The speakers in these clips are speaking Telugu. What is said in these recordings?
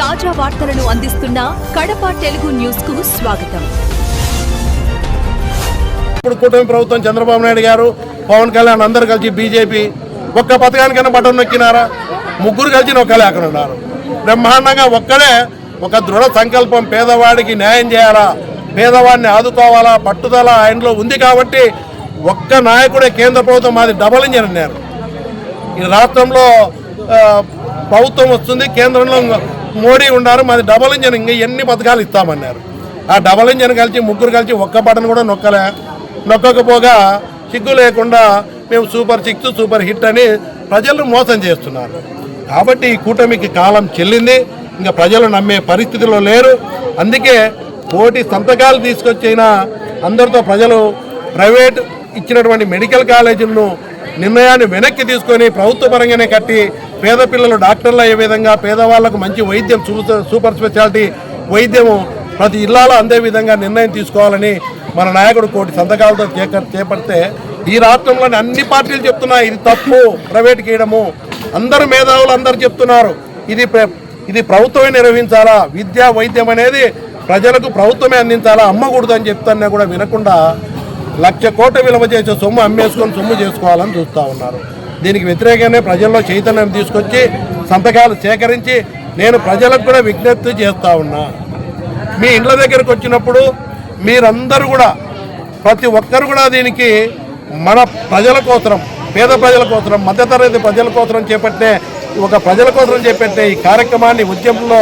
తాజా వార్తలను అందిస్తున్న కడప తెలుగు న్యూస్కు స్వాగతం. ఇప్పుడు కూటమి ప్రభుత్వం చంద్రబాబు నాయుడు గారు పవన్ కళ్యాణ్ అందరు కలిసి బీజేపీ ఒక్క పథకానికైనా బటన్ నొక్కినారా? ముగ్గురు కలిసి నొక్కలేకుండా ఉన్నారు. బ్రహ్మాండంగా ఒక్కడే ఒక దృఢ సంకల్పం పేదవాడికి న్యాయం చేయాలా? పేదవాడిని ఆదుకోవాలా? పట్టుదల ఆయనలో ఉంది కాబట్టి ఒక్క నాయకుడే కేంద్ర ప్రభుత్వం మాది డబల్ ఇంజన్ అన్నారు ఈ రాష్ట్రంలో ప్రభుత్వం వస్తుంది కేంద్రంలో మోడీ ఉన్నారు మాది డబల్ ఇంజన్ ఇంకా ఎన్ని పథకాలు ఇస్తామన్నారు. ఆ డబల్ ఇంజన్ కలిసి ముగ్గురు కలిసి ఒక్క బటన్ కూడా నొక్కలే. నొక్కకపోగా సిగ్గు లేకుండా మేము సూపర్ సిక్స్ సూపర్ హిట్ అని ప్రజలను మోసం చేస్తున్నారు. కాబట్టి ఈ కూటమికి కాలం చెల్లింది ఇంకా ప్రజలు నమ్మే పరిస్థితిలో లేరు. అందుకే కోటి సంతకాలు తీసుకొచ్చైనా అందరితో ప్రజలు ప్రైవేట్ ఇచ్చినటువంటి మెడికల్ కాలేజీలను నిర్ణయాన్ని వెనక్కి తీసుకొని ప్రభుత్వ పరంగానే కట్టి పేద పిల్లలు డాక్టర్లు అయ్యే విధంగా పేదవాళ్ళకు మంచి వైద్యం సూపర్ స్పెషాలిటీ వైద్యము ప్రతి జిల్లాలో అందే విధంగా నిర్ణయం తీసుకోవాలని మన నాయకుడు కోటి సంతకాలతో చేక చేపడితే ఈ రాష్ట్రంలోని అన్ని పార్టీలు చెప్తున్నాయి ఇది తప్పు ప్రైవేట్ గీయడము. అందరు మేధావులు అందరు చెప్తున్నారు. ఇది ఇది ప్రభుత్వమే నిర్వహించాలా? విద్య వైద్యం అనేది ప్రజలకు ప్రభుత్వమే అందించాలా? అమ్మకూడదు అని చెప్తున్నా కూడా వినకుండా లక్ష కోట్ల విలువ చేసే సొమ్ము అమ్మేసుకొని సొమ్ము చేసుకోవాలని చూస్తూ ఉన్నారు. దీనికి వ్యతిరేకంగానే ప్రజల్లో చైతన్యం తీసుకొచ్చి సంతకాలు సేకరించి నేను ప్రజలకు కూడా విజ్ఞప్తి చేస్తూ ఉన్నా. మీ ఇండ్ల దగ్గరకు వచ్చినప్పుడు మీరందరూ కూడా ప్రతి ఒక్కరు కూడా దీనికి మన ప్రజల కోసరం పేద ప్రజల కోసరం మధ్యతరగతి ప్రజల కోసరం చేపట్టే ఒక ప్రజల కోసం చేపట్టే ఈ కార్యక్రమాన్ని ఉద్యమంలో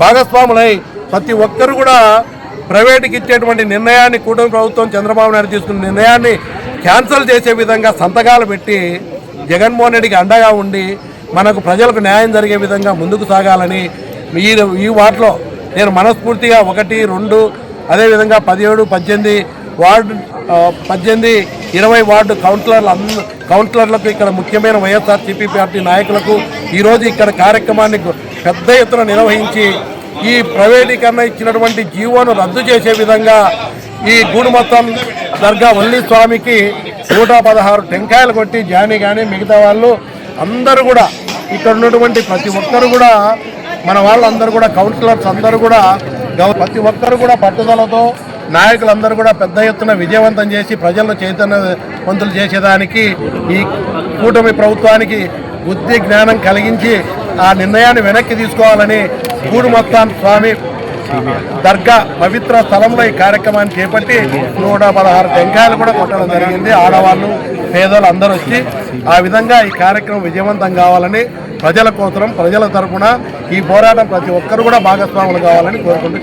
భాగస్వాములై ప్రతి ఒక్కరు కూడా ప్రైవేటుకి ఇచ్చేటువంటి నిర్ణయాన్ని కూటమి ప్రభుత్వం చంద్రబాబు నాయుడు తీసుకున్న నిర్ణయాన్ని క్యాన్సల్ చేసే విధంగా సంతకాలు పెట్టి జగన్మోహన్ రెడ్డికి అండగా ఉండి మనకు ప్రజలకు న్యాయం జరిగే విధంగా ముందుకు సాగాలని ఈ ఈ వార్డులో నేను మనస్ఫూర్తిగా ఒకటి రెండు అదేవిధంగా పదిహేడు పద్దెనిమిది వార్డు పద్దెనిమిది ఇరవై వార్డు కౌన్సిలర్లు అంద కౌన్సిలర్లకు ఇక్కడ ముఖ్యమైన వైఎస్ఆర్సీపీ పార్టీ నాయకులకు ఈరోజు ఇక్కడ కార్యక్రమాన్ని పెద్ద ఎత్తున నిర్వహించి ఈ ప్రైవేటీకరణ ఇచ్చినటువంటి జీవోను రద్దు చేసే విధంగా ఈ గూడుమత్తం దర్గా వల్లి స్వామికి నూట పదహారు టెంకాయలు కొట్టి జానీ కానీ మిగతా వాళ్ళు అందరూ కూడా ఇక్కడ ఉన్నటువంటి ప్రతి ఒక్కరు కూడా మన వాళ్ళందరూ కూడా కౌన్సిలర్స్ అందరూ కూడా ప్రతి ఒక్కరు కూడా పట్టుదలతో నాయకులందరూ కూడా పెద్ద ఎత్తున విజయవంతం చేసి ప్రజలను చైతన్యవంతులు చేసేదానికి ఈ కూటమి ప్రభుత్వానికి బుద్ధి జ్ఞానం కలిగించి ఆ నిర్ణయాన్ని వెనక్కి తీసుకోవాలని గూడు మొత్తం స్వామి దర్గా పవిత్ర స్థలంలో ఈ కార్యక్రమాన్ని చేపట్టి నూట పదహారు టెంకాయలు కూడా కొట్టడం జరిగింది. ఆడవాళ్ళు పేదలు అందరూ వచ్చి ఆ విధంగా ఈ కార్యక్రమం విజయవంతం కావాలని ప్రజల కోసం ప్రజల తరఫున ఈ పోరాటం ప్రతి ఒక్కరు కూడా భాగస్వాములు కావాలని కోరుకుంటూ